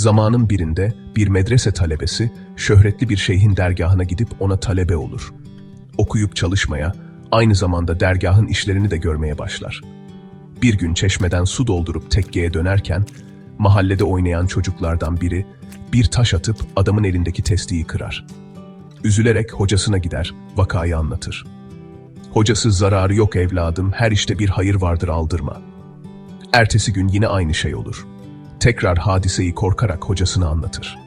Zamanın birinde bir medrese talebesi şöhretli bir şeyhin dergahına gidip ona talebe olur. Okuyup çalışmaya, aynı zamanda dergahın işlerini de görmeye başlar. Bir gün çeşmeden su doldurup tekkeye dönerken, mahallede oynayan çocuklardan biri bir taş atıp adamın elindeki testiyi kırar. Üzülerek hocasına gider, vakayı anlatır. Hocası zararı yok evladım, her işte bir hayır vardır aldırma. Ertesi gün yine aynı şey olur. Tekrar hadiseyi korkarak hocasına anlatır.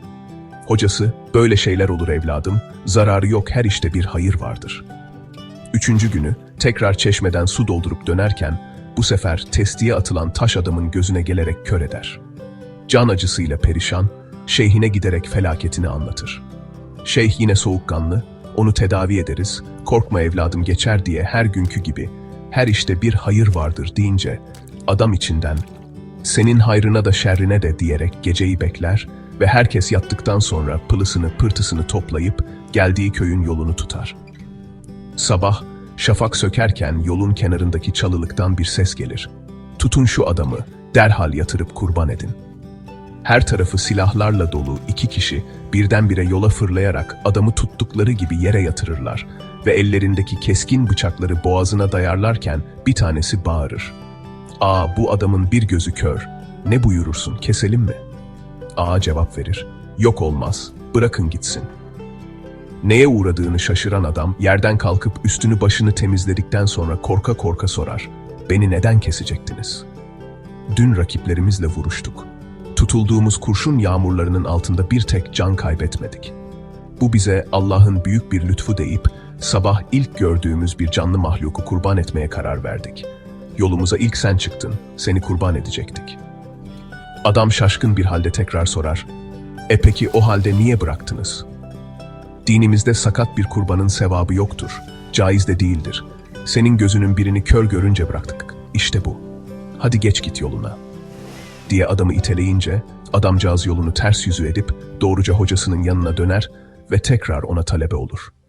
Hocası, böyle şeyler olur evladım, zararı yok her işte bir hayır vardır. Üçüncü günü tekrar çeşmeden su doldurup dönerken bu sefer testiye atılan taş adamın gözüne gelerek kör eder. Can acısıyla perişan, şeyhine giderek felaketini anlatır. Şeyh yine soğukkanlı, onu tedavi ederiz, korkma evladım geçer diye her günkü gibi, her işte bir hayır vardır deyince, adam içinden, senin hayrına da şerrine de diyerek geceyi bekler ve herkes yattıktan sonra pılısını pırtısını toplayıp geldiği köyün yolunu tutar. Sabah, şafak sökerken yolun kenarındaki çalılıktan bir ses gelir. Tutun şu adamı, derhal yatırıp kurban edin. Her tarafı silahlarla dolu iki kişi birdenbire yola fırlayarak adamı tuttukları gibi yere yatırırlar ve ellerindeki keskin bıçakları boğazına dayarlarken bir tanesi bağırır. Aa bu adamın bir gözü kör. Ne buyurursun keselim mi? Ağa cevap verir. Yok olmaz, bırakın gitsin. Neye uğradığını şaşıran adam yerden kalkıp üstünü başını temizledikten sonra korka korka sorar. Beni neden kesecektiniz? Dün rakiplerimizle vuruştuk. Tutulduğumuz kurşun yağmurlarının altında bir tek can kaybetmedik. Bu bize Allah'ın büyük bir lütfu deyip sabah ilk gördüğümüz bir canlı mahluku kurban etmeye karar verdik. Yolumuza ilk sen çıktın, seni kurban edecektik. Adam şaşkın bir halde tekrar sorar. E peki o halde niye bıraktınız? Dinimizde sakat bir kurbanın sevabı yoktur, caiz de değildir. Senin gözünün birini kör görünce bıraktık. İşte bu. Hadi geç git yoluna. Diye adamı iteleyince, adamcağız yolunu ters yüzü edip doğruca hocasının yanına döner ve tekrar ona talebe olur.''